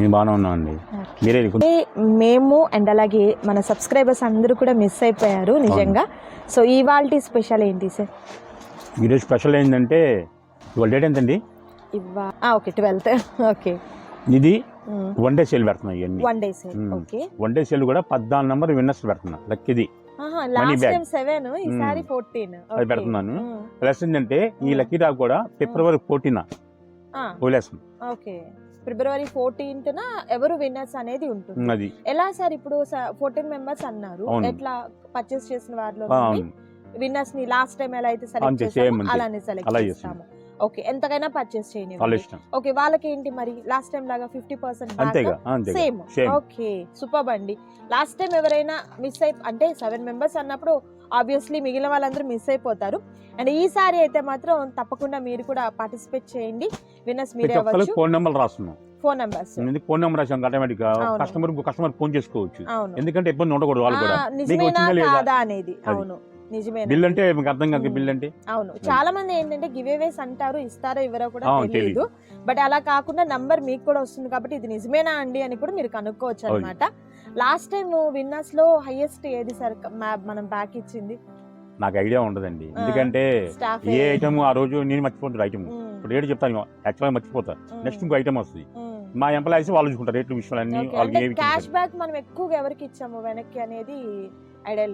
నేను బాగానే ఉన్నా అండి మీరే మేము అండ్ అలాగే మన సబ్స్క్రైబర్స్ అందరూ కూడా మిస్ అయిపోయారు నిజంగా. సో ఇవాల్టి స్పెషల్ ఏంటి సార్? ఈరోజు స్పెషల్ ఏంటంటే ఇవాళ డేట్ ఎంతండి? ఇవా ఓకే ట్వెల్త్. ఓకే. ఇది వన్ డే సేల్ పెడుతున్నా ఇవన్నీ. One day hmm. Okay. One day sale కూడా పద్నాలుగు నెంబర్ విన్నర్స్ పెడుతున్నా. లక్కీది ఈసారి ఫోర్టీన్. అది పెడుతున్నాను. ప్లస్ ఏంటంటే ఈ లక్కీ డ్రా కూడా ఫిబ్రవరి ఫోర్టీన్ వదిలేస్తాం ఓకే. ఫిబ్రవరి ఫోర్టీన్త్ న ఎవరు విన్నర్స్ అనేది ఉంటుంది. ఎలా సార్ ఇప్పుడు ఫోర్టీన్ మెంబర్స్ అన్నారు. ఎట్లా పర్చేస్ చేసిన వారిలో విన్నర్స్ని లాస్ట్ టైం ఎలా అయితే సెలెక్ట్ చేసామో అంతే. అలానే సెలెక్ట్ చేస్తాము. ఓకే. ఎంతకైనా పర్చేస్ ఇష్టం. ఓకే వాళ్ళకి ఏంటి మరి? లాస్ట్ టైం లాగా fifty percent same okay super అండి. లాస్ట్ టైం ఎవరైనా మిస్ అయి అంటే సెవెన్ మెంబర్స్ అన్నప్పుడు ఆబ్వియస్లీ మిగిలిన వాళ్ళందరూ మిస్ అయిపోతారు. అండ్ ఈసారి అయితే మాత్రం తప్పకుండా మీరు కూడా పార్టిసిపేట్ చేయండి. విన్నర్స్ మీరే అవ్వచ్చు. ఫోన్ నెంబర్ రాస్తున్నాం. ఫోన్ నెంబర్స్ ఎందుకు ఫోన్ నెంబర్ రాసాం? ఆటోమేటిక్గా. కస్టమర్ కస్టమర్ ఫోన్ చేసుకోవచ్చు. అవును. ఎందుకంటే ఇబ్బంది ఉండకూడదు వాళ్ళు కూడా. నిజమేనా? కాదా అనేది. అవును. నిజమేనా? బిల్ అంటే అర్థం కాదు. బిల్ అంటే అవును. చాలా మంది ఏంటంటే గివ్ అవేస్ అంటారు ఇస్తారో ఇవ్వరో కూడా తెలియదు బట్ అలా కాకుండా నంబర్ మీకు కూడా వస్తుంది కాబట్టి ఇది నిజమేనా అండి అని కూడా మీరు కనుక్కోవచ్చు. అనమాట లాస్ట్ టైం విన్నర్స్లో హైయెస్ట్ ఏది సార్ మనం బ్యాక్ ఇచ్చింది? నాకు ఐడియా ఉండదండి. ఎందుకంటే ఏ ఐటమ్ ఆ రోజు నేను మర్చిపోతుంది ఐటమ్ ఇప్పుడు రేటు చెప్తాను యాక్చువల్గా మర్చిపోతా. నెక్స్ట్ ఇంకో ఐటమ్ వస్తుంది. మా ఎంప్లాయీస్ వాళ్ళు చూసుకుంటారు రేట్లు విషయాలన్నీ వాళ్ళకి క్యాష్ బ్యాక్ మనం ఎక్కువగా ఎవరికి ఇచ్చాము వెనక్కి అనేది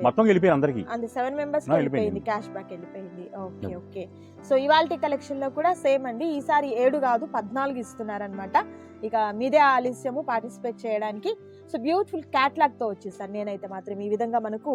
మొత్తం అందరికి. అంది సెవెన్ మెంబర్స్ వెళ్ళిపోయింది. వెళ్ళిపోయింది క్యాష్ బ్యాక్ వెళ్ళిపోయింది. ఓకే ఓకే సో ఇవాళ కలెక్షన్లో కూడా సేమ్ అండి. ఈసారి ఏడు కాదు పద్నాలుగు ఇస్తున్నారనమాట ఇక మీదే ఆలస్యము పార్టిసిపేట్ చేయడానికి. సో బ్యూటిఫుల్ క్యాట్లాగ్తో వచ్చేసారు నేనైతే మాత్రం ఈ విధంగా మనకు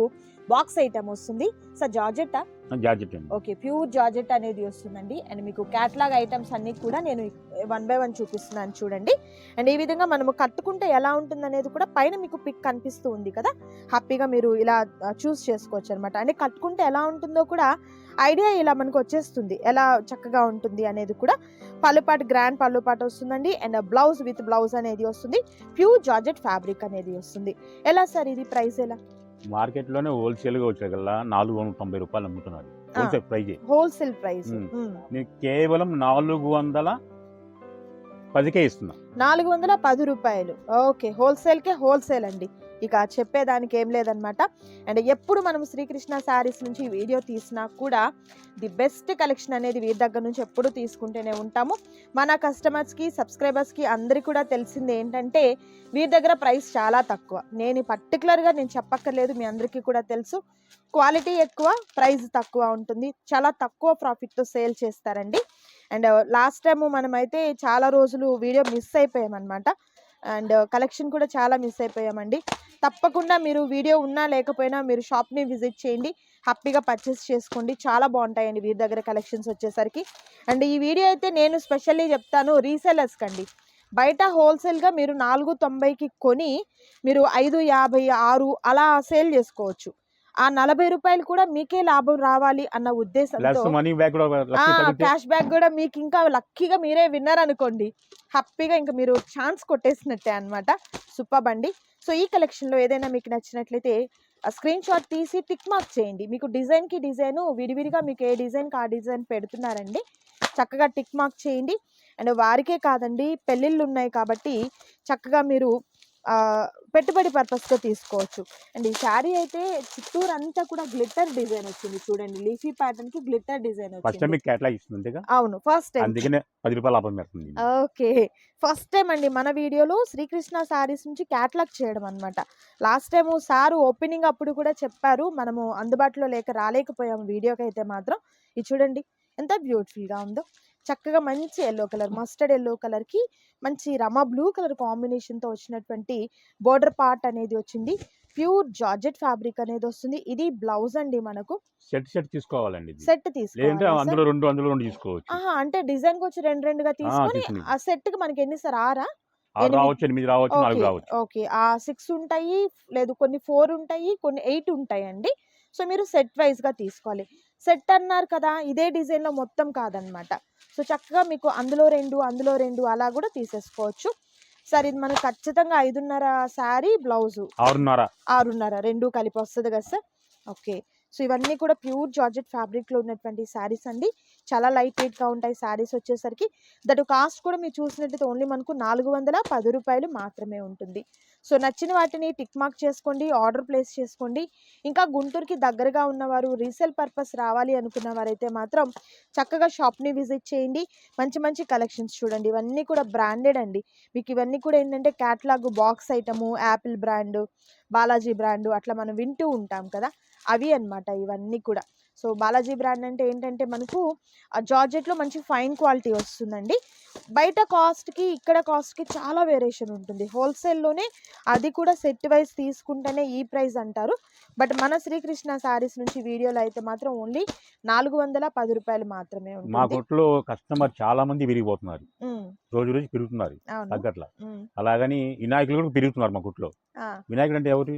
బాక్స్ ఐటమ్ వస్తుంది. So georgette georgette okay pure georgette అనేది వస్తుందండి. అండ్ మీకు క్యాట్లాగ్ ఐటమ్స్ అన్ని కూడా నేను వన్ బై వన్ చూపిస్తున్నాను చూడండి. అండ్ ఈ విధంగా మనము కట్టుకుంటే ఎలా ఉంటుంది అనేది కూడా పైన మీకు పిక్ కనిపిస్తూ ఉంది కదా. హ్యాపీగా మీరు ఇలా చూస్ చేసుకోవచ్చు అనమాట అంటే కట్టుకుంటే ఎలా ఉంటుందో కూడా ఐడియా ఇలా మనకు వచ్చేస్తుంది. ఎలా చక్కగా ఉంటుంది అనేది కూడా పళ్ళుపాటు గ్రాండ్ పళ్ళుపాటు వస్తుందండి. అండ్ బ్లౌజ్ విత్ బ్లౌజ్ అనేది వస్తుంది. ప్యూర్ జార్జెట్ ఫ్యాబ్రిక్ అనేది వస్తుంది. ఎలా సార్ ఇది ప్రైస్ ఎలా? మార్కెట్లోనే హోల్సేల్గా వచ్చేకల్లా నాలుగు వందల తొంభై రూపాయలు అమ్ముతున్నారు. Wholesale price. హోల్సేల్. నేను కేవలం నాలుగు వందల పదికే ఇస్తున్నా. నాలుగు వందల పది రూపాయలు. ఓకే హోల్సేల్కే హోల్సేల్ అండి. ఇక చెప్పేదానికి ఏం లేదనమాట అండ్ ఎప్పుడు మనం శ్రీకృష్ణ శారీస్ నుంచి వీడియో తీసినా కూడా ది బెస్ట్ కలెక్షన్ అనేది వీరి దగ్గర నుంచి ఎప్పుడు తీసుకుంటూనే ఉంటాము. మన కస్టమర్స్కి సబ్స్క్రైబర్స్కి అందరికీ కూడా తెలిసింది ఏంటంటే వీరి దగ్గర ప్రైస్ చాలా తక్కువ. నేను పర్టికులర్గా నేను చెప్పక్కర్లేదు మీ అందరికీ కూడా తెలుసు. క్వాలిటీ ఎక్కువ ప్రైస్ తక్కువ ఉంటుంది. చాలా తక్కువ ప్రాఫిట్తో సేల్ చేస్తారండి. అండ్ లాస్ట్ టైం మనమైతే చాలా రోజులు వీడియో మిస్ అయిపోయామన్నమాట. అండ్ uh, కలెక్షన్ కూడా చాలా మిస్ అయిపోయామండి. తప్పకుండా మీరు వీడియో ఉన్నా లేకపోయినా మీరు షాప్ని విజిట్ చేయండి. హ్యాపీగా పర్చేస్ చేసుకోండి. చాలా బాగుంటాయండి వీరి దగ్గర కలెక్షన్స్ వచ్చేసరికి. అండ్ ఈ వీడియో అయితే నేను స్పెషల్లీ చెప్తాను రీసెలర్స్కి అండి బయట హోల్సేల్గా మీరు నాలుగు తొంభైకి కొని మీరు ఐదు యాభై ఆరు అలా సేల్ చేసుకోవచ్చు. ఆ నలభై రూపాయలు కూడా మీకే లాభం రావాలి అన్న ఉద్దేశంతో మనీ బ్యాక్ క్యాష్ బ్యాక్ కూడా మీకు ఇంకా లక్కీగా మీరే విన్నర్ అనుకోండి. హ్యాపీగా ఇంకా మీరు ఛాన్స్ కొట్టేసినట్టే అన్నమాట. సూపర్ అండి సో ఈ కలెక్షన్లో ఏదైనా మీకు నచ్చినట్లయితే స్క్రీన్ షాట్ తీసి టిక్ మార్క్ చేయండి. మీకు డిజైన్కి డిజైన్ విడివిడిగా మీకు ఏ డిజైన్కి ఆ డిజైన్ పెడుతున్నారండి చక్కగా టిక్ మార్క్ చేయండి. అండ్ వారికే కాదండి పెళ్ళిళ్ళు ఉన్నాయి కాబట్టి చక్కగా మీరు పెట్టుబడి పర్పస్గా తీసుకోవచ్చు. అండ్ ఈ శారీ అయితే చిత్తూరు అంతా కూడా గ్లిట్టర్ డిజైన్ వచ్చింది చూడండి. లీఫీ ప్యాటర్న్కి గ్లిట్టర్ డిజైన్ ఫస్ట్ టైం వచ్చింది. ఇస్తుంది అవును ఫస్ట్ టైం అందుకనే పది రూపాయలు లాభం పెడుతుంది ఓకే. ఫస్ట్ టైం అండి మన వీడియోలో శ్రీకృష్ణ శారీస్ నుంచి క్యాట్లాగ్ చేయడం అనమాట లాస్ట్ టైం సారు ఓపెనింగ్ అప్పుడు కూడా చెప్పారు మనము అందుబాటులో లేక రాలేకపోయాము వీడియోకి అయితే మాత్రం. ఇది చూడండి ఎంత బ్యూటిఫుల్గా ఉందో. చక్కగా మంచి ఎల్లో కలర్ మస్టర్డ్ ఎల్లో కలర్కి మంచి రమ బ్లూ కలర్ కాంబినేషన్తో వచ్చినటువంటి బోర్డర్ పార్ట్ అనేది వచ్చింది. ప్యూర్ జార్జెట్ ఫ్యాబ్రిక్ అనేది వస్తుంది. ఇది బ్లౌజ్ అండి మనకు. సెట్ సెట్ తీసుకోవాలండి. సెట్ తీసుకోవాలి. అందులో రెండు అందులో రెండు తీసుకోవచ్చు. ఆహా అంటే డిజైన్ వచ్చి రెండు రెండుగా తీసుకొని. ఆ సెట్కి మనకి ఎన్ని సార్? ఆరా? ఆరు ఎనిమిది. రావచ్చు ఎనిమిది రావచ్చు నాలుగు ఓకే రావచ్చు. ఓకే. ఆ సిక్స్ ఉంటాయి లేదు కొన్ని ఫోర్ ఉంటాయి కొన్ని ఎయిట్ ఉంటాయండి. సో మీరు సెట్ వైజ్గా తీసుకోవాలి. సెట్ అన్నారు కదా ఇదే డిజైన్లో మొత్తం కాదనమాట. సో చక్కగా మీకు అందులో రెండు అందులో రెండు అలా కూడా తీసేసుకోవచ్చు. సరే ఇది మనకు ఖచ్చితంగా ఐదున్నర శారీ బ్లౌజు. ఆరున్నర. ఆరున్నర రెండు కలిపి వస్తుంది కదా సార్. ఓకే. సో ఇవన్నీ కూడా ప్యూర్ జార్జెట్ ఫ్యాబ్రిక్లో ఉన్నటువంటి శారీస్ అండి. చాలా లైట్ వెయిట్గా ఉంటాయి శారీస్ వచ్చేసరికి. దట్ కాస్ట్ కూడా మీరు చూసినట్టయితే ఓన్లీ మనకు నాలుగు వందల పది రూపాయలు మాత్రమే ఉంటుంది. సో నచ్చిన వాటిని టిక్ మార్క్ చేసుకోండి ఆర్డర్ ప్లేస్ చేసుకోండి. ఇంకా గుంటూరుకి దగ్గరగా ఉన్నవారు రీసేల్ పర్పస్ రావాలి అనుకున్న వారైతే మాత్రం చక్కగా షాప్ని విజిట్ చేయండి. మంచి మంచి కలెక్షన్స్ చూడండి. ఇవన్నీ కూడా బ్రాండెడ్ అండి. మీకు ఇవన్నీ కూడా ఏంటంటే catalogue box item Apple brand Balaji brand అట్లా మనం వింటూ ఉంటాం కదా. అవి అన్నమాట ఇవన్నీ కూడా. సో బాలాజీ బ్రాండ్ అంటే ఏంటంటే మనకు ఆ జార్జెట్లో మంచి ఫైన్ క్వాలిటీ వస్తుందండి. బయట కాస్ట్కి ఇక్కడ కాస్ట్కి చాలా వేరియేషన్ ఉంటుంది. హోల్సేల్లోనే అది కూడా సెట్ వైజ్ తీసుకుంటేనే ఈ ప్రైస్ అంటారు. బట్ మన శ్రీకృష్ణ శారీస్ నుంచి వీడియోలో అయితే మాత్రం ఓన్లీ నాలుగు వందల పది రూపాయలు మాత్రమే మా కొట్లో కస్టమర్ చాలా మంది విరిగిపోతున్నారు. రోజు రోజు పెరుగుతున్నారు తగ్గట్ల. అలాగని వినాయకులు కూడా పెరుగుతున్నారు మా కొట్లో. వినాయకుడు అంటే ఎవరు?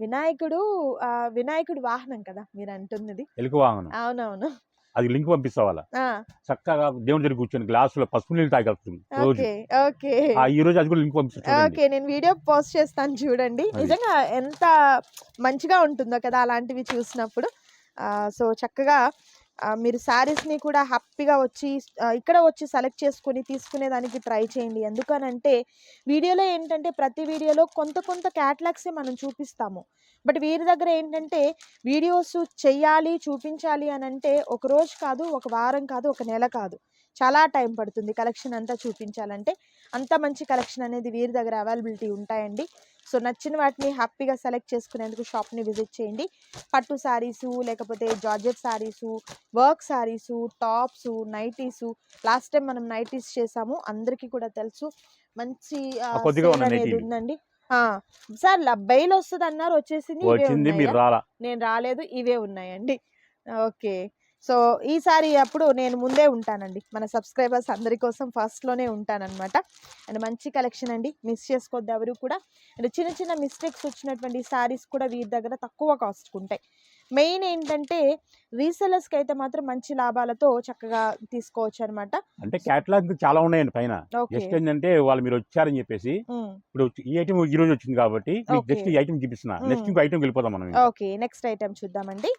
వినాయకుడు ఆ, వినాయకుడు వాహనం కదా మీరు అంటున్నది ఎలుక వాహనం. అవునవును. అది లింక్ పంపిస్తా వాళ్ళ ఆ, చక్కగా దేవుని దగ్గర కూర్చొని గ్లాసులో పసుపు నీళ్ళు తాగలుగుతుంది రోజు. ఓకే. ఈ రోజు అది కూడా లింక్ పంపిస్తా చూడండి. ఓకే నేను వీడియో పోస్ట్ చేస్తాను చూడండి. నిజంగా ఎంత మంచిగా ఉంటుందో కదా అలాంటివి చూసినప్పుడు. సో చక్కగా మీరు శారీస్ని కూడా హ్యాపీగా వచ్చి ఇక్కడ వచ్చి సెలెక్ట్ చేసుకొని తీసుకునే దానికి ట్రై చేయండి. ఎందుకనంటే వీడియోలో ఏంటంటే ప్రతి వీడియోలో కొంత కొంత క్యాటలాగ్సే మనం చూపిస్తాము. బట్ వీరి దగ్గర ఏంటంటే వీడియోస్ చెయ్యాలి చూపించాలి అని అంటే ఒక రోజు కాదు ఒక వారం కాదు ఒక నెల కాదు. చాలా టైం పడుతుంది కలెక్షన్ అంతా చూపించాలంటే. అంత మంచి కలెక్షన్ అనేది వీరి దగ్గర అవైలబిలిటీ ఉంటాయండి. సో నచ్చిన వాటిని హ్యాపీగా సెలెక్ట్ చేసుకునేందుకు షాప్ని విజిట్ చేయండి. పట్టు శారీసు లేకపోతే georgette sarees work sarees tops nighties. Last time మనం నైటీస్ చేసాము. అందరికీ కూడా తెలుసు. మంచి అనేది. ఉందండి. సార్ బెయిల్ వస్తుంది అన్నారు వచ్చేసింది నేను రాలేదు ఇవే ఉన్నాయండి. ఓకే. సో ఈసారి అప్పుడు నేను ముందే ఉంటానండి. మన సబ్స్క్రైబర్స్ అందరి కోసం ఫస్ట్లోనే ఉంటానన్నమాట. అండ్ మంచి కలెక్షన్ అండి. మిస్ చేసుకోవద్దు ఎవరు కూడా. అండ్ చిన్న చిన్న మిస్టేక్స్ వచ్చినటువంటి శారీస్ కూడా వీరి దగ్గర తక్కువ కాస్ట్కి ఉంటాయి. మెయిన్ ఏంటంటే రీసెలర్స్కి అయితే మాత్రం మంచి లాభాలతో చక్కగా తీసుకోవచ్చు అనమాట అంటే క్యాటలాగ్ చాలా ఉన్నాయండి పైన. జస్ట్ ఏంటంటే వాళ్ళు మీరు వచ్చారని చెప్పేసి ఇప్పుడు ఈ ఐటమ్ ఈ రోజు వచ్చింది కాబట్టి. జస్ట్ ఈ ఐటమ్ చూపిస్తున్నా. నెక్స్ట్ ఇంకో ఐటమ్ వెళ్ళిపోదాం మనం. ఓకే నెక్స్ట్ ఐటమ్ చూద్దామండి.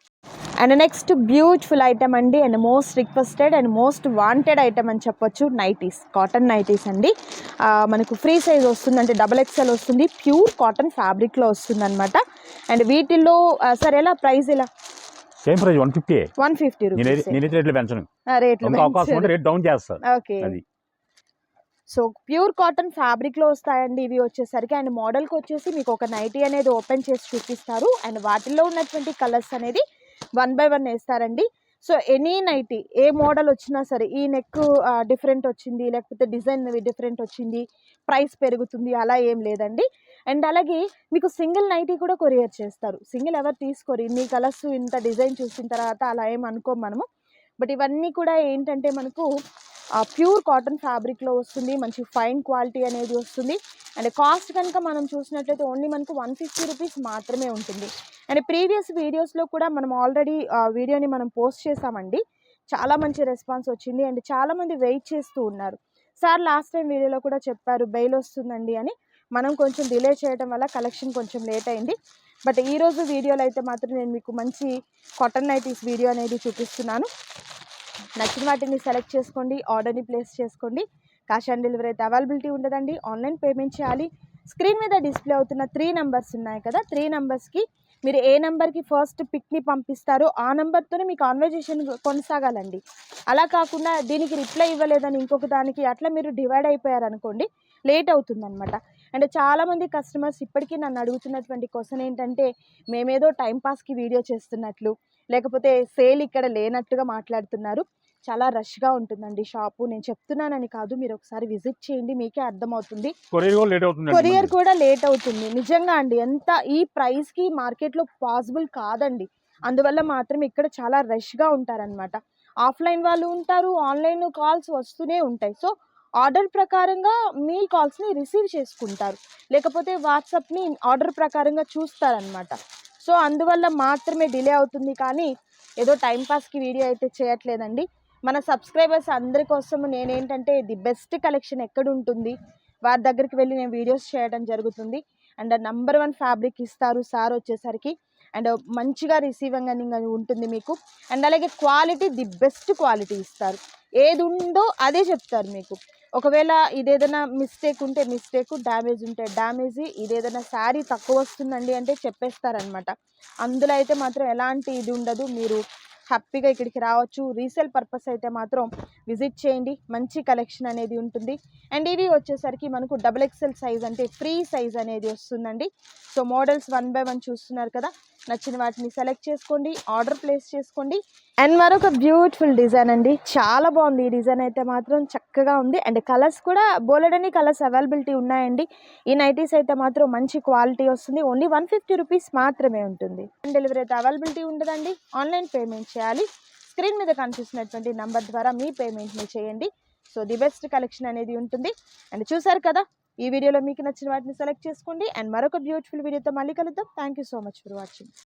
అండ్ నెక్స్ట్ బ్యూటిఫుల్ ఐటమ్ అండి and most requested and most wanted item అని చెప్పొచ్చు నైటీస్ కాటన్ నైటీస్ అండి. మనకు ఫ్రీ సైజ్ వస్తుంది అంటే డబల్ ఎక్స్ఎల్ వస్తుంది ప్యూర్ కాటన్ ఫ్యాబ్రిక్లో వస్తుంది అనమాట అండ్ వీటిల్లో సరే ఎలా ప్రైస్ ఎలా same price one fifty one fifty నేనైతే రేట్లు పెంచను. రేట్లు ఇంకా అవకాశం ఉంటే రేట్ డౌన్ చేస్తారు ఓకే. అది. సో ప్యూర్ కాటన్ ఫ్యాబ్రిక్లో వస్తాయండి ఇవి వచ్చేసరికి. అండ్ మోడల్కి వచ్చేసి మీకు ఒక నైటీ అనేది ఓపెన్ చేసి చూపిస్తారు. అండ్ వాటిల్లో ఉన్నటువంటి కలర్స్ అనేది వన్ బై వన్ వేస్తారండి. సో ఎనీ నైటీ ఏ మోడల్ వచ్చినా సరే ఈ నెక్ డిఫరెంట్ వచ్చింది లేకపోతే డిజైన్ డిఫరెంట్ వచ్చింది ప్రైస్ పెరుగుతుంది అలా ఏం లేదండి. అండ్ అలాగే మీకు సింగిల్ నైటీ కూడా కొరియర్ చేస్తారు. సింగిల్ ఎవరు తీసుకోరు ఇన్ని కలర్స్ ఇంత డిజైన్ చూసిన తర్వాత అలా ఏం అనుకోం మనము. బట్ ఇవన్నీ కూడా ఏంటంటే మనకు ప్యూర్ కాటన్ ఫ్యాబ్రిక్లో వస్తుంది. మంచి ఫైన్ క్వాలిటీ అనేది వస్తుంది. అండ్ కాస్ట్ కనుక మనం చూసినట్లయితే ఓన్లీ మనకు వన్ ఫిఫ్టీ రూపీస్ మాత్రమే ఉంటుంది. అండ్ ప్రీవియస్ వీడియోస్లో కూడా మనం ఆల్రెడీ వీడియోని మనం పోస్ట్ చేసామండి చాలా మంచి రెస్పాన్స్ వచ్చింది. అండ్ చాలామంది వెయిట్ చేస్తూ ఉన్నారు. సార్ లాస్ట్ టైం వీడియోలో కూడా చెప్పారు బెయిల్ వస్తుందండి అని. మనం కొంచెం డిలే చేయడం వల్ల కలెక్షన్ కొంచెం లేట్ అయింది. బట్ ఈరోజు వీడియోలో అయితే మాత్రం నేను మీకు మంచి కాటన్ నైటీస్ వీడియో అనేది చూపిస్తున్నాను. నచ్చిన వాటిని సెలెక్ట్ చేసుకోండి ఆర్డర్ని ప్లేస్ చేసుకోండి. క్యాష్ ఆన్ డెలివరీ అయితే అవైలబిలిటీ ఉండదండి. ఆన్లైన్ పేమెంట్ చేయాలి. స్క్రీన్ మీద డిస్ప్లే అవుతున్న త్రీ నెంబర్స్ ఉన్నాయి కదా త్రీ నెంబర్స్కి మీరు ఏ నెంబర్కి ఫస్ట్ పిక్ని పంపిస్తారో ఆ నెంబర్తోనే మీ కాన్వర్జేషన్ కొనసాగాలండి. అలా కాకుండా దీనికి రిప్లై ఇవ్వలేదని ఇంకొక దానికి అట్లా మీరు డివైడ్ అయిపోయారనుకోండి లేట్ అవుతుందన్నమాట. అండ్ చాలామంది కస్టమర్స్ ఇప్పటికీ నన్ను అడుగుతున్నటువంటి క్వశ్చన్ ఏంటంటే మేమేదో టైంపాస్కి వీడియో చేస్తున్నట్లు లేకపోతే సేల్ ఇక్కడ లేనట్టుగా మాట్లాడుతున్నారు. చాలా రష్గా ఉంటుందండి షాపు. నేను చెప్తున్నానని కాదు మీరు ఒకసారి విజిట్ చేయండి మీకే అర్థమవుతుంది. కొరియర్ కూడా లేట్ అవుతుంది కొరియర్ కూడా లేట్ అవుతుంది. నిజంగా అండి ఎంత ఈ ప్రైస్కి మార్కెట్లో పాసిబుల్ కాదండి. అందువల్ల మాత్రం ఇక్కడ చాలా రష్గా ఉంటారనమాట ఆఫ్లైన్ వాళ్ళు ఉంటారు ఆన్లైన్ కాల్స్ వస్తూనే ఉంటాయి. సో ఆర్డర్ ప్రకారంగా మీ కాల్స్ని రిసీవ్ చేసుకుంటారు. లేకపోతే వాట్సాప్ని ఆర్డర్ ప్రకారంగా చూస్తారనమాట సో అందువల్ల మాత్రమే డిలే అవుతుంది కానీ ఏదో టైంపాస్కి వీడియో అయితే చేయట్లేదండి. మన సబ్స్క్రైబర్స్ అందరి కోసం నేనేంటంటే ది బెస్ట్ కలెక్షన్ ఎక్కడ ఉంటుంది వారి దగ్గరికి వెళ్ళి నేను వీడియోస్ చేయడం జరుగుతుంది. అండ్ నంబర్ వన్ ఫ్యాబ్రిక్ ఇస్తారు సార్ వచ్చేసరికి. అండ్ మంచిగా రిసీవింగ్ అని ఉంటుంది మీకు. అండ్ అలాగే క్వాలిటీ ది బెస్ట్ క్వాలిటీ ఇస్తారు. ఏది ఉందో అదే చెప్తారు మీకు. ఒకవేళ ఇదేదైనా మిస్టేక్ ఉంటే మిస్టేక్ డ్యామేజ్ ఉంటే డ్యామేజ్ ఇదేదైనా శారీ తక్కువ వస్తుందండి అంటే చెప్పేస్తారనమాట అందులో అయితే మాత్రం ఎలాంటి ఇది ఉండదు. మీరు హ్యాపీగా ఇక్కడికి రావచ్చు. రీసేల్ పర్పస్ అయితే మాత్రం విజిట్ చేయండి. మంచి కలెక్షన్ అనేది ఉంటుంది. అండ్ ఇవి వచ్చేసరికి మనకు డబుల్ ఎక్సెల్ సైజ్ అంటే ఫ్రీ సైజ్ అనేది వస్తుందండి. So models one by one చూస్తున్నారు కదా. నచ్చిన వాటిని సెలెక్ట్ చేసుకోండి ఆర్డర్ ప్లేస్ చేసుకోండి. అండ్ మరొక బ్యూటిఫుల్ డిజైన్ అండి. చాలా బాగుంది. ఈ డిజైన్ అయితే మాత్రం చక్కగా ఉంది. అండ్ కలర్స్ కూడా బోలెడని కలర్స్ అవైలబిలిటీ ఉన్నాయండి. ఈ నైటీస్ అయితే మాత్రం మంచి క్వాలిటీ వస్తుంది. ఓన్లీ వన్ ఫిఫ్టీ రూపీస్ మాత్రమే ఉంటుంది. డెలివరీ అయితే అవైలబిలిటీ ఉండదండి. ఆన్లైన్ పేమెంట్ చేయాలి. స్క్రీన్ మీద కనిపిస్తున్నటువంటి నంబర్ ద్వారా మీ పేమెంట్ని చేయండి. సో ది బెస్ట్ కలెక్షన్ అనేది ఉంటుంది. అండ్ చూసారు కదా ఈ వీడియోలో మీకు నచ్చిన వాటిని సెలెక్ట్ చేసుకోండి. అండ్ మరొక బ్యూటిఫుల్ వీడియోతో మళ్ళీ కలుద్దాం. Thank you so much for watching